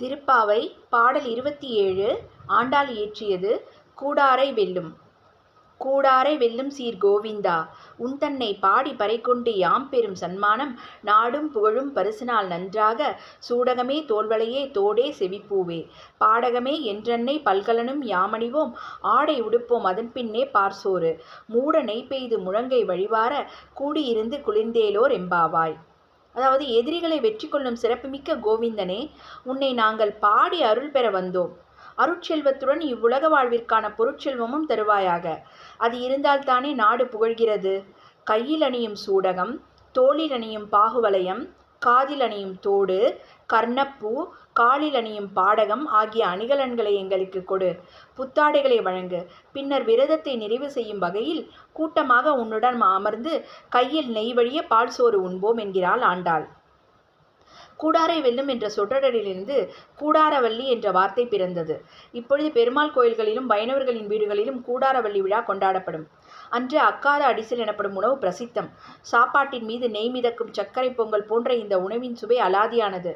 திருப்பாவை பாடல் இருபத்தி ஏழு ஆண்டாள் இயற்றியது கூடாரை வெல்லும். கூடாரை வெல்லும் சீர் கோவிந்தா உன் தன்னை பாடி பறைக்கொண்டு யாம் பெறும் சன்மானம் நாடும் புகழும் பரிசினால் நன்றாக சூடகமே தோல்வளையே தோடே செவிப்பூவே. பாடகமே என்றன்னை பல்கலனும் யாமணிவோம் ஆடை உடுப்போம் அதன் பின்னே பார்சோறு. மூட நெய் பெய்து முழங்கை வழிவார கூடியிருந்து குளிர்ந்தேலோர் எம்பாவாய். அதாவது எதிரிகளை வெற்றி கொள்ளும் சிறப்புமிக்க கோவிந்தனே உன்னை நாங்கள் பாடி அருள் பெற வந்தோம். அருட்செல்வத்துடன் இவ்வுலக வாழ்விற்கான பொருட்செல்வமும் தருவாயாக. அது இருந்தால்தானே நாடு புகழ்கிறது. கையில் அணியும் சூடகம் தோளில் அணியும் பாகுவலயம் காதில் அணியும் தோடு கர்ணப்பூ காலில் அணியும் பாடகம் ஆகிய அணிகலன்களை எங்களுக்கு கொடு. புத்தாடைகளை வழங்கு. பின்னர் விரதத்தை நிறைவு செய்யும் வகையில் கூட்டமாக உன்னுடன் அமர்ந்து கையில் நெய் வழிய பால் சோறு உண்போம் என்கிறாள் ஆண்டாள். கூடாரை வெல்லும் என்ற சொற்றொடரிலிருந்து கூடாரவள்ளி என்ற வார்த்தை பிறந்தது. இப்பொழுது பெருமாள் கோயில்களிலும் வைணவர்களின் வீடுகளிலும் கூடாரவள்ளி விழா கொண்டாடப்படும். அன்று அக்காத அடிசல் எனப்படும் உணவு பிரசித்தம். சாப்பாட்டின் மீது நெய் மிதக்கும் சர்க்கரை பொங்கல் போன்ற இந்த உணவின் சுவை அலாதியானது.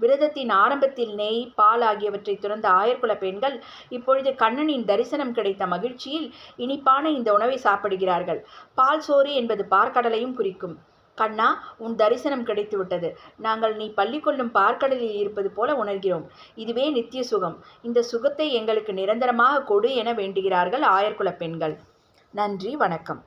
விரதத்தின் ஆரம்பத்தில் நெய் பால் ஆகியவற்றை துறந்த ஆயர்குல பெண்கள் இப்பொழுது கண்ணனின் தரிசனம் கிடைத்த மகிழ்ச்சியில் இனிப்பான இந்த உணவை சாப்பிடுகிறார்கள். பால் சோறு என்பது பார்க்கடலையும் குறிக்கும். கண்ணா உன் தரிசனம் கிடைத்துவிட்டது. நாங்கள் நீ பள்ளி கொள்ளும் பார்க்கடலில் இருப்பது போல உணர்கிறோம். இதுவே நித்திய சுகம். இந்த சுகத்தை எங்களுக்கு நிரந்தரமாக கொடு என வேண்டுகிறார்கள் ஆயர்குல பெண்கள். நன்றி வணக்கம்.